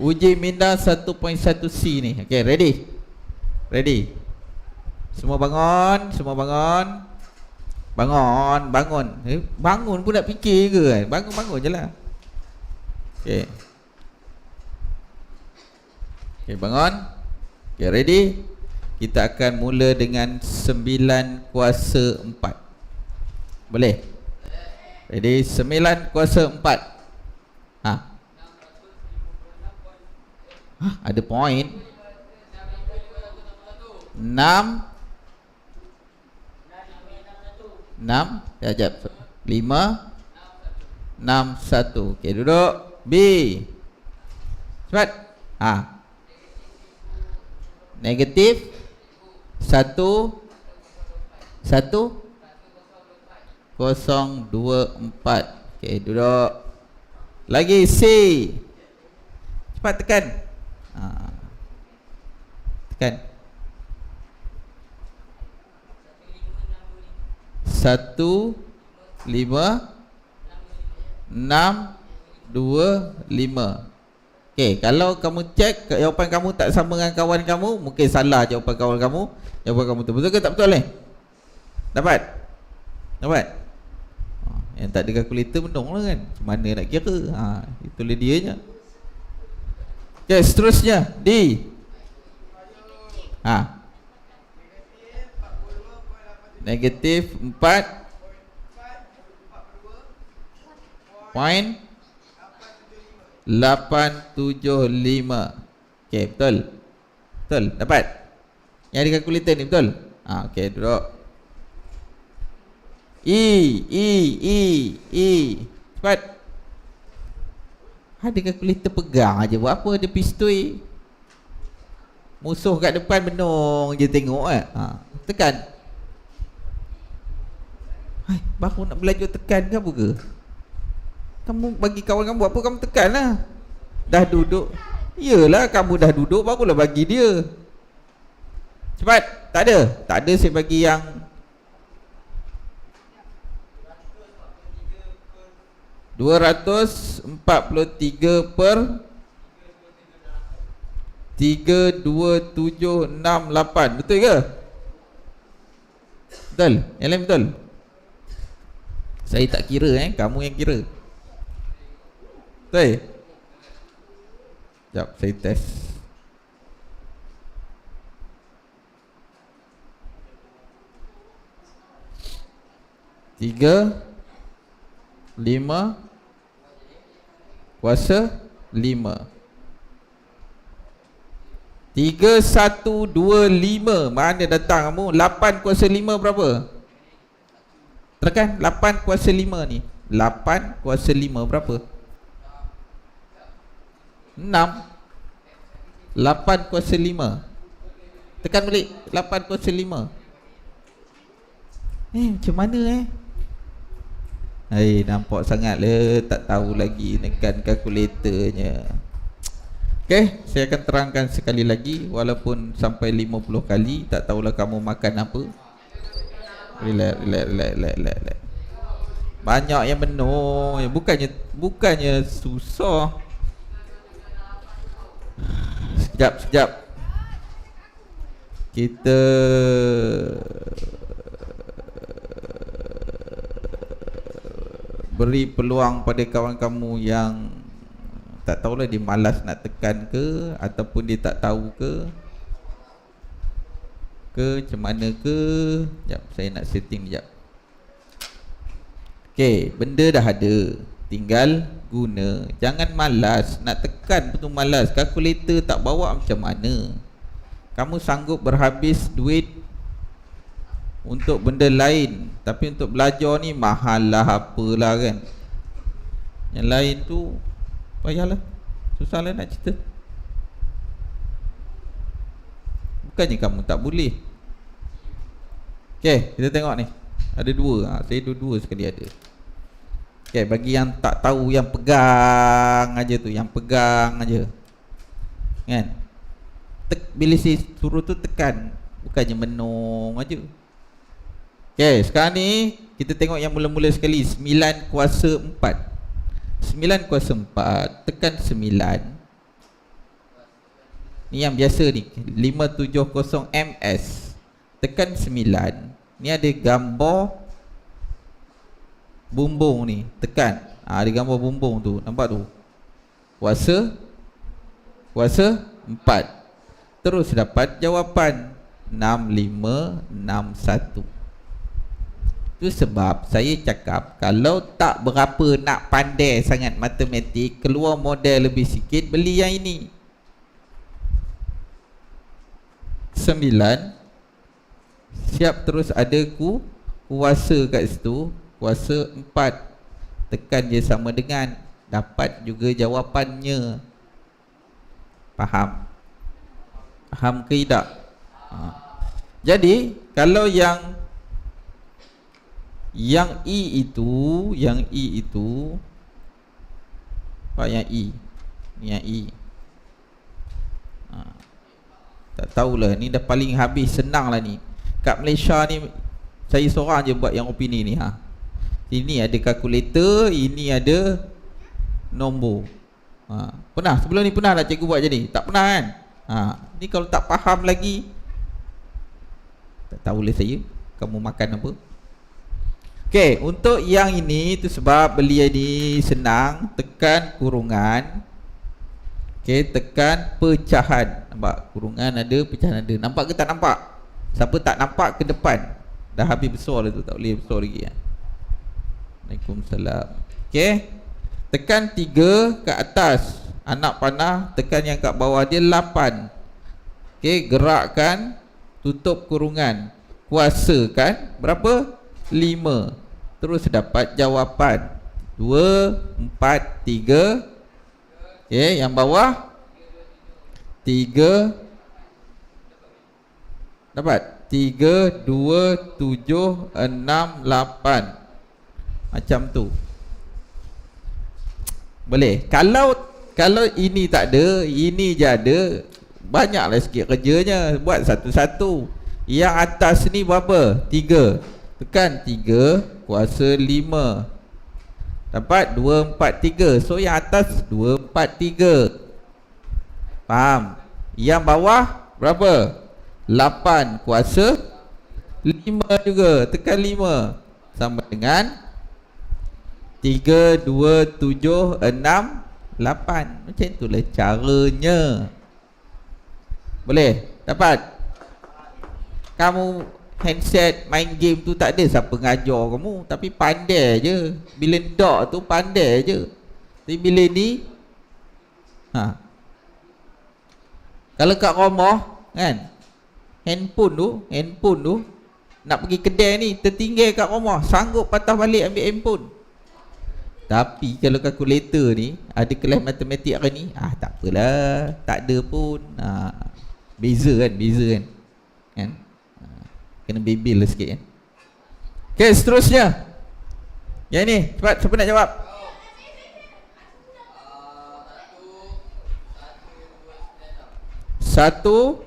Uji minda 1.1C ni. Okay, ready? Ready? Semua bangun, semua bangun. Bangun, bangun. Eh, bangun pun nak fikir ke kan? Bangun-bangun je lah. Okay. Okay, bangun. Okay, ready? Kita akan mula dengan 9 kuasa 4. Boleh? Ready? 9 kuasa 4. Ha? Ha, ada point. 6 enam. Ya jap. Lima. Enam satu. Okey duduk. B. Cepat. Ha. Negatif. Satu. Satu. Kosong dua empat. Okey duduk. Lagi C. Cepat tekan ha. tekan satu lima enam dua lima Okay, kalau kamu cek jawapan kamu tak sama dengan kawan kamu Mungkin salah jawapan kawan kamu Jawapan kamu tu betul ke tak betul ni? Dapat? Dapat? Ha, yang tak ada kalkulator menung lah kan Macam mana nak kira? Ha, itulah dia je Okay, seterusnya. D. Ha, Negatif 4 Point. 875 Okay betul. Betul dapat. Yang ada kalkulator ni betul? Ha, Okay duduk. E E E E. Cepat Ada kalkulator pegang aja. Buat apa? Dia pistol Musuh kat depan benung je tengok eh. ha, Tekan. Hai, baru nak belajar tekan ke apa ke? Kamu bagi kawan kamu apa? Kamu tekan lah. Dah duduk. Yelah kamu dah duduk barulah bagi dia. Cepat. Tak ada. Tak ada saya bagi yang Dua ratus empat puluh tiga per Tiga dua tujuh enam lapan Betul ke? Betul? Yang lain betul? Saya tak kira eh, kamu yang kira. Betul? Sekejap, saya test. Tiga Lima Kuasa? Lima. Tiga Satu Dua Lima. Mana datang kamu? Lapan kuasa lima berapa? Tekan 8 kuasa 5 ni. 8 kuasa 5 berapa? 6 8 kuasa 5 Tekan balik. 8 kuasa 5 Eh macam mana eh Hai nampak sangat le Tak tahu lagi Nekan kalkulatornya Okay Saya akan terangkan sekali lagi Walaupun sampai 50 kali Tak tahulah kamu makan apa Relax, relax, relax, relax, relax. Banyak yang benar. Bukannya bukannya susah. Sekejap, sekejap. Kita beri peluang pada kawan kamu yang tak tahulah dia malas nak tekan ke ataupun dia tak tahu ke ke macam mana ke. Sekejap saya nak setting sekejap Okay benda dah ada. Tinggal guna. Jangan malas Nak tekan betul malas. Kalkulator tak bawa macam mana. Kamu sanggup berhabis duit Untuk benda lain Tapi untuk belajar ni mahal lah apalah kan. Yang lain tu Payahlah. Susah lah nak cerita. Bukannya kamu tak boleh. Okay kita tengok ni. Ada dua. Ha, Saya dua-dua sekali ada. Okay bagi yang tak tahu Yang pegang aja tu. Yang pegang aja. Kan? Tek, Bila saya suruh tu tekan Bukannya menung aja Okay sekarang ni Kita tengok yang mula-mula sekali. 9 kuasa 4 9 kuasa 4 Tekan 9 Ni yang biasa ni. 570 ms Tekan 9 Ni ada gambar Bumbung ni. Tekan. Ha, Ada gambar bumbung tu. Nampak tu? Kuasa? Kuasa 4 Terus dapat jawapan. 6561 itu sebab saya cakap Kalau tak berapa nak pandai sangat matematik Keluar model lebih sikit Beli yang ini Sembilan Siap terus ada ku Kuasa kat situ Kuasa empat Tekan je sama dengan Dapat juga jawapannya Faham? Faham ke tidak? Ha. Jadi Kalau yang yang E itu Yang E itu Pak yang E Ni yang E ha. Tak tahulah Ni dah paling habis Senang lah ni Kat Malaysia ni Saya seorang je buat yang opini ni ha. Ini ada kalkulator Ini ada Nombor ha. Pernah? Sebelum ni pernah lah cikgu buat jadi? Tak pernah kan? Ha. Ni kalau tak faham lagi Tak tahulah saya Kamu makan apa? Okey, untuk yang ini tu sebab beli ini senang tekan kurungan. Okey, tekan pecahan. Nampak kurungan ada, pecahan ada. Nampak ke tak nampak? Siapa tak nampak ke depan? Dah habis besar lah tu, tak boleh besar lagi ya. Waalaikumsalam. Okey. Tekan 3 ke atas. Anak panah tekan yang kat bawah dia 8. Okey, gerakkan tutup kurungan. Kuasakan berapa? 5 Terus dapat jawapan. 2, 4, 3 Okay, yang bawah. 3 Dapat. 3, 2, 7, 6, 8 Macam tu. Boleh. Kalau kalau ini tak ada Ini je ada Banyaklah sikit kerjanya. Buat satu-satu. Yang atas ni berapa? 3 Tekan 3 Kuasa 5 Dapat 2, 4, 3 So yang atas 2, 4, 3 Faham? Yang bawah Berapa? 8 Kuasa 5 juga Tekan 5 Sama dengan 3, 2, 7, 6 8 Macam itulah caranya Boleh? Dapat? Kamu handset main game tu tak ada siapa ngajar kamu. Tapi pandai je. Bila dok tu pandai je. Tapi bila ni ha. Kalau kat rumah kan handphone tu handphone tu nak pergi kedai ni tertinggal kat rumah sanggup patah balik ambil handphone. Tapi kalau kalkulator ni ada kelas matematik hari ni ah tak apalah. Tak ada pun. Ah beza kan beza kan kan Kena bibil lah sikit kan Okay seterusnya. Yang ni cepat siapa nak jawab? Satu.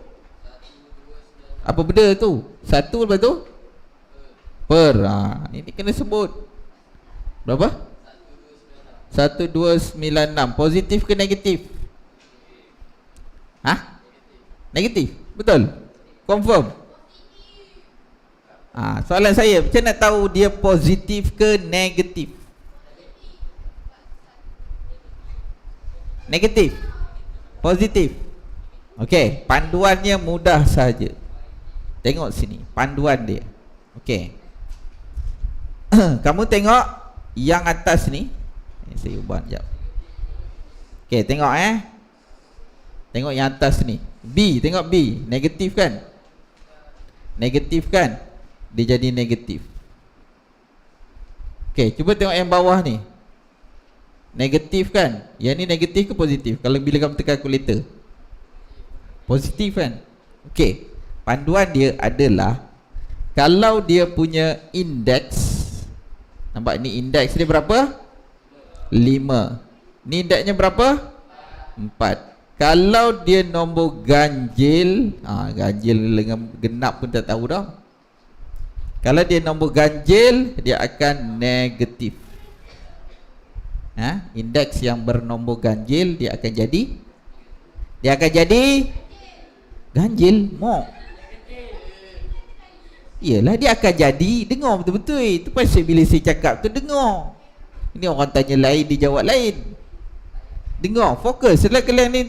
Apa benda tu? Satu lepas tu? Per. Ha, Ini kena sebut. Berapa? Satu dua sembilan enam. Positif ke negatif? Hah Negatif. Betul. Confirm Ha, soalan saya, macam nak tahu dia positif ke negatif? Negatif. Positif. Okey, panduannya mudah saja. Tengok sini, panduan dia. Okey. Kamu tengok yang atas ni. Saya ubah jap. Okey, tengok eh. Tengok yang atas ni. B, tengok B, negatif kan? Negatif kan? Dia jadi negatif. Okey, cuba tengok yang bawah ni. Negatif kan? Yang ni negatif ke positif? Kalau bila kamu tekan kalkulator. Positif kan? Okey. Panduan dia adalah kalau dia punya indeks nampak ni indeks dia berapa? 5. Ni indeksnya berapa? 4. Kalau dia nombor ganjil, ha, ganjil dengan genap pun tak tahu dah. Kalau dia nombor ganjil Dia akan negatif. Ha? Indeks yang bernombor ganjil Dia akan jadi? Dia akan jadi? Ganjil. Mok. Yelah dia akan jadi. Dengar betul-betul. Itu pasal bila saya cakap tu Dengar. Ini orang tanya lain Dia jawab lain. Dengar Fokus. Setelah kalian ni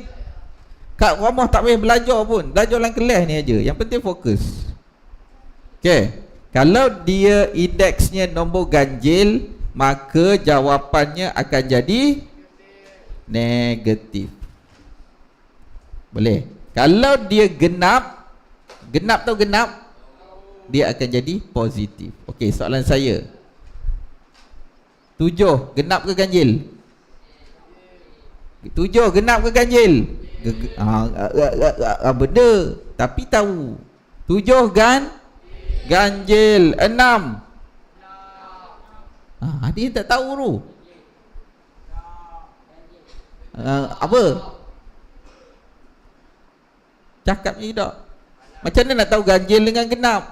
Kat rumah tak payah belajar pun. Belajar dalam kelas ni aja. Yang penting fokus. Okay Kalau dia indeksnya nombor ganjil Maka jawapannya akan jadi Negatif. Boleh? Kalau dia genap Genap tau genap Dia akan jadi positif. Okay soalan saya. Tujuh Genap ke ganjil? Tujuh genap ke ganjil? Ha, benda tapi tahu. Tujuh gan ganjil enam. Ha, ada yang tak tahu tu. Ha, apa? Cakap ni tak. Macam mana nak tahu ganjil dengan genap?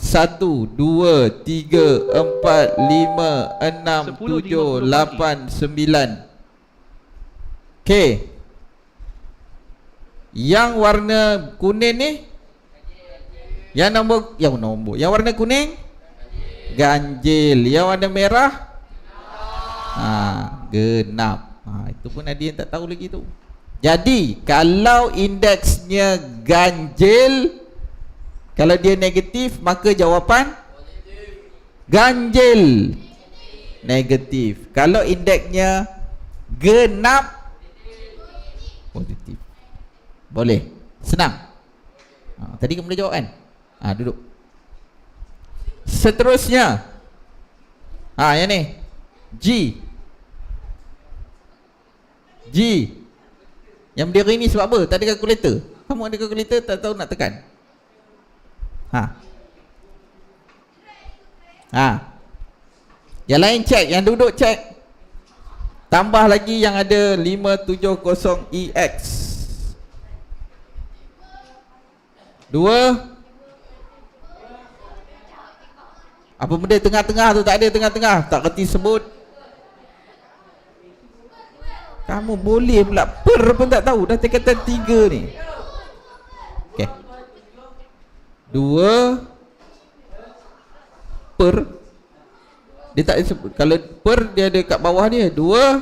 Satu, dua, tiga, empat, lima, enam, tujuh, lapan, sembilan. Okay yang warna kuning ni Yang nombor Yang nombor. Yang warna kuning? Ganjil. Yang warna merah? Ha, Genap. Ha, Itu pun ada yang tak tahu lagi tu. Jadi Kalau indeksnya ganjil Kalau dia negatif Maka jawapan? Ganjil. Negatif. Kalau indeksnya Genap Positif. Boleh. Senang. Ha, tadi kamu dah jawab kan? Ha, duduk. Seterusnya. Ha, yang ni. G. G. Yang berdiri ni sebab apa? Tak ada kalkulator. Kamu ada kalkulator tak tahu nak tekan. Ha. Ha. Yang lain cek, yang duduk cek. Tambah lagi yang ada 570EX. Dua Apa benda tengah-tengah tu? Tak ada tengah-tengah. Tak kerti sebut. Kamu boleh pula. Per pun tak tahu. Dah tingkatan tiga ni. Okay Dua. Per. Dia tak sebut. Kalau per dia ada kat bawah dia Dua.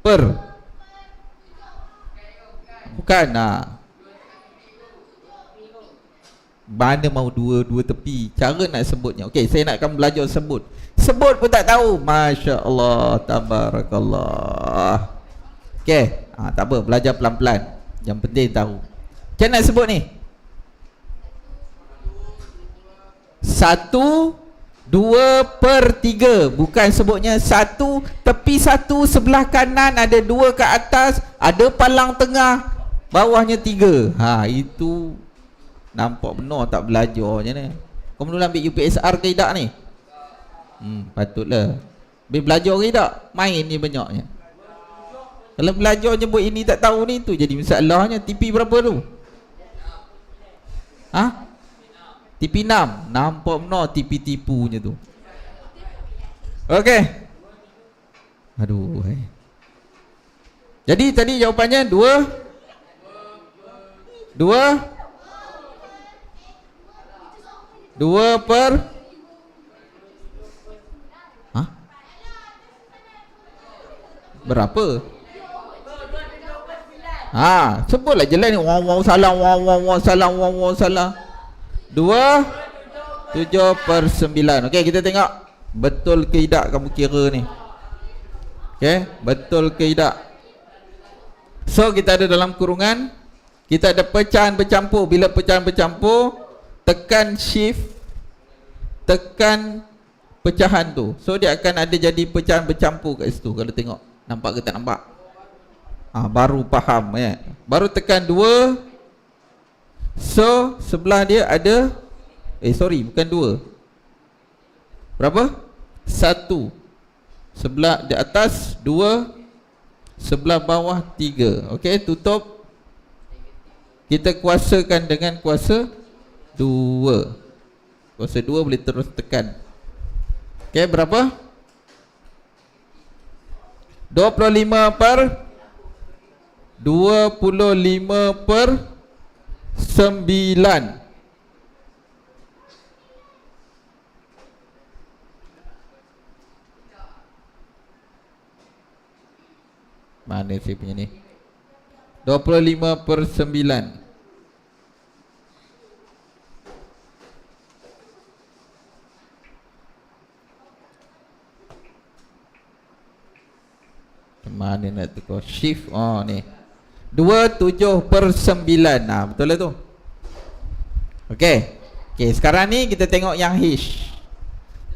Per. Bukan. Nah. Mana mau dua dua tepi? Cara nak sebutnya. Okey saya nak kamu belajar sebut. Sebut pun tak tahu. Masya Allah Tabarakallah. Okey ha, Tak apa. Belajar pelan-pelan. Yang penting tahu. Macam nak sebut ni? Satu Dua per tiga. Bukan sebutnya Satu Tepi satu Sebelah kanan Ada dua ke atas Ada palang tengah Bawahnya tiga. Ha itu Nampak benar tak belajar je ni Kau mula ambil UPSR ke tidak ni? Hmm, patutlah Ambil belajar ke tidak? Main ni banyaknya Kalau belajar je buat ini tak tahu ni tu Jadi masalahnya TP berapa tu? Ha? TP 6 Nampak benar TP tipunya tu Okey Aduh eh. Jadi tadi jawapannya dua Dua Dua per Hah? Berapa? Ha, sebutlah je lah wang salam wang wang wang salam wang wang salam. Dua tujuh per sembilan. Okey, kita tengok betul ke tidak kamu kira ni. Okey, betul ke tidak? So kita ada dalam kurungan kita ada pecahan bercampur. Bila pecahan bercampur, tekan shift tekan pecahan tu. So dia akan ada jadi pecahan bercampur kat situ kalau tengok. Nampak ke tak nampak? Ah ha, baru faham ya baru tekan dua. So sebelah dia ada eh sorry bukan dua. Berapa? Satu. Sebelah di atas dua. Sebelah bawah tiga. Okey tutup. Kita kuasakan dengan kuasa Dua. Kuasa dua boleh terus tekan. Okay berapa? 25 per 25 per 9 Mana saya punya ni? 25 per 9 Mana nak tukar Shift Oh ni. 27 per 9 Nah betul lah tu. Okey. Okey sekarang ni kita tengok yang H.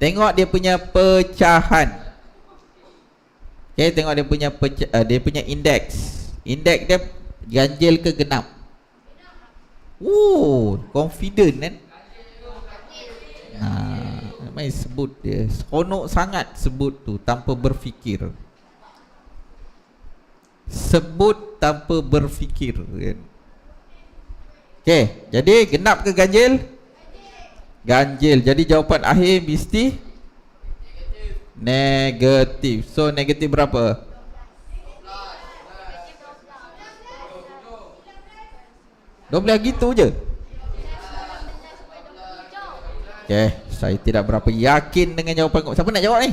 Tengok dia punya pecahan. Okey tengok dia punya peca- uh, Dia punya indeks. Indeks dia ganjil ke genap? Oh Confident kan Nah, main sebut dia. Seronok sangat sebut tu Tanpa berfikir Sebut tanpa berfikir kan? Okey, jadi genap ke ganjil? Ganjil. Jadi jawapan akhir mesti negatif. So negatif berapa? Dua belas gitu je Okay Saya tidak berapa yakin dengan jawapan Siapa nak jawab ni?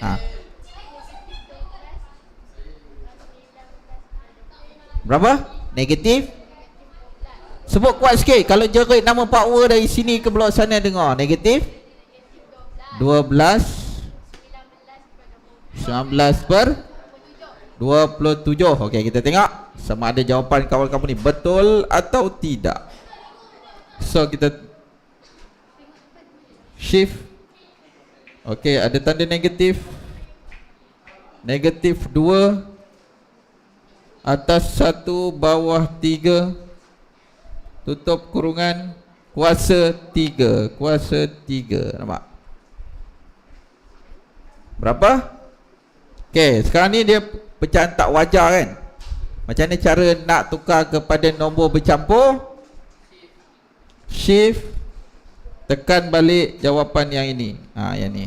Ha. Berapa? Negatif. Sebut kuat sikit. Kalau jerit nama power dari sini ke blok sana dengar. Negatif? 12 19 per 27 Okey kita tengok. Sama ada jawapan kawan kamu ni. Betul atau tidak? So kita Shift. Okey ada tanda negatif? Negatif 2 Atas 1 Bawah 3 Tutup kurungan. Kuasa 3 Kuasa 3 Nampak? Berapa? Okey, sekarang ni dia pecahan tak wajar kan? Macam mana cara nak tukar kepada nombor bercampur? Shift. Tekan balik jawapan yang ini. Ha, Yang ni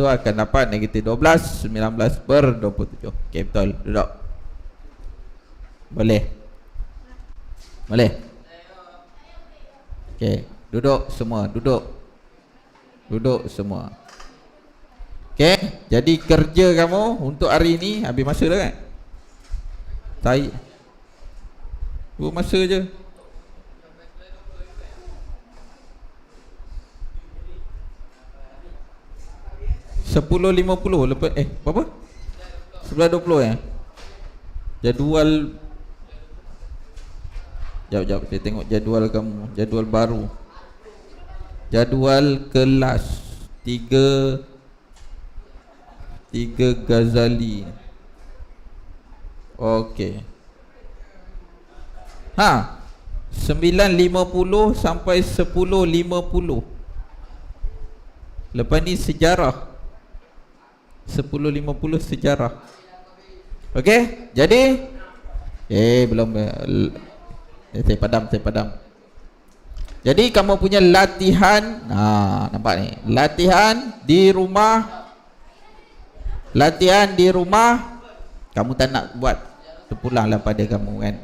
So akan dapat negatif 12 19 per 27 Okey betul, duduk. Boleh? Boleh? Okey, duduk semua, duduk. Duduk semua. Okay, jadi kerja kamu untuk hari ini habis masa dah kan? Saya Dua masa je Sepuluh lima puluh lepas eh dua puluh ya. Jadual Jap jap saya tengok jadual kamu Jadual baru. Jadual kelas Tiga Tiga Ghazali. Okey. Ha 9.50 sampai 10.50 Lepas ni sejarah 10.50 sejarah. Okey Jadi Eh belum eh, Saya padam Saya padam. Jadi kamu punya latihan ha, Nampak ni. Latihan di rumah Latihan di rumah Kamu tak nak buat Terpulanglah pada kamu kan?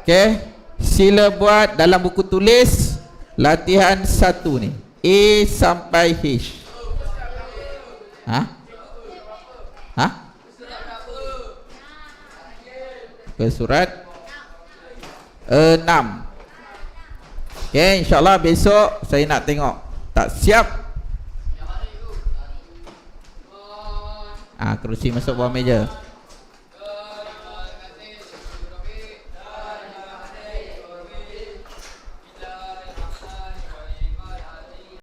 Okay Sila buat dalam buku tulis Latihan satu ni. A sampai H. Ha? Ha? Ke surat Enam Okay insyaAllah besok Saya nak tengok Tak siap Ah, kerusi masuk bawah meja.